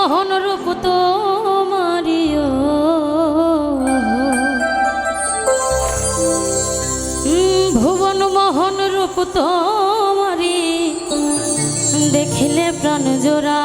মোহন রূপ তো মারিও ভুবন মোহন রূপ তো মারি দেখিলে প্রাণ জোড়া।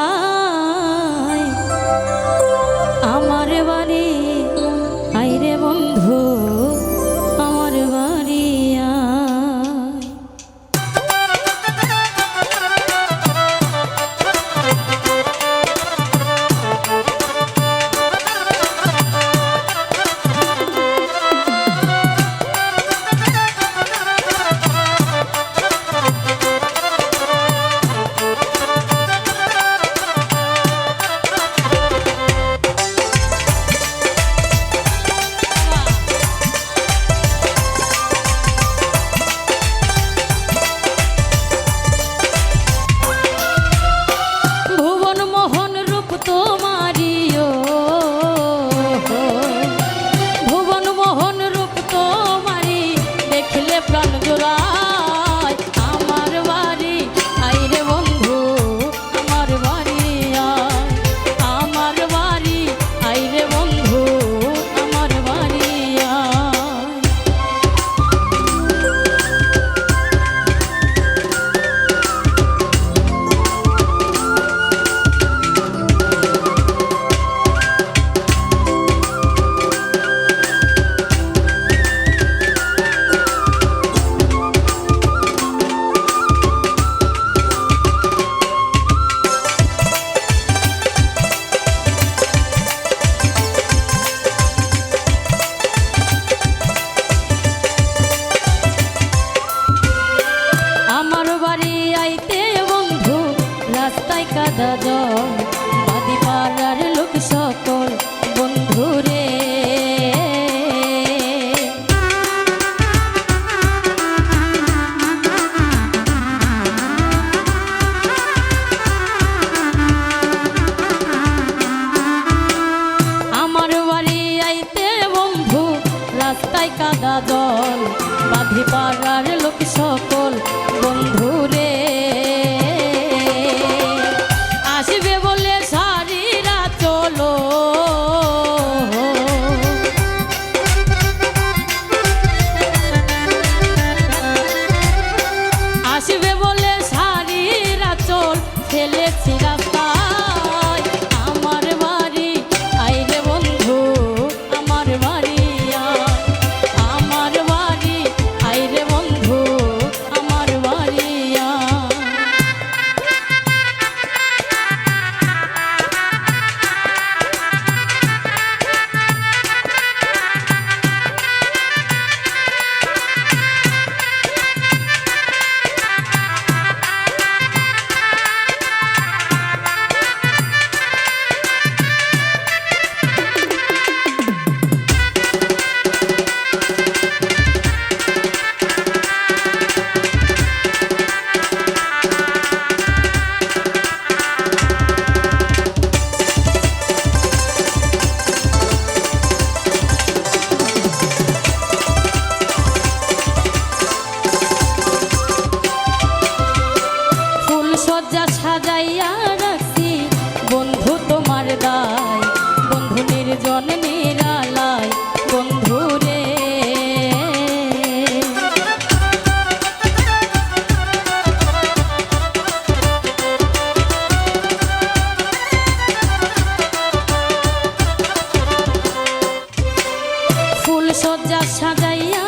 সজ্জা সাজাইয়া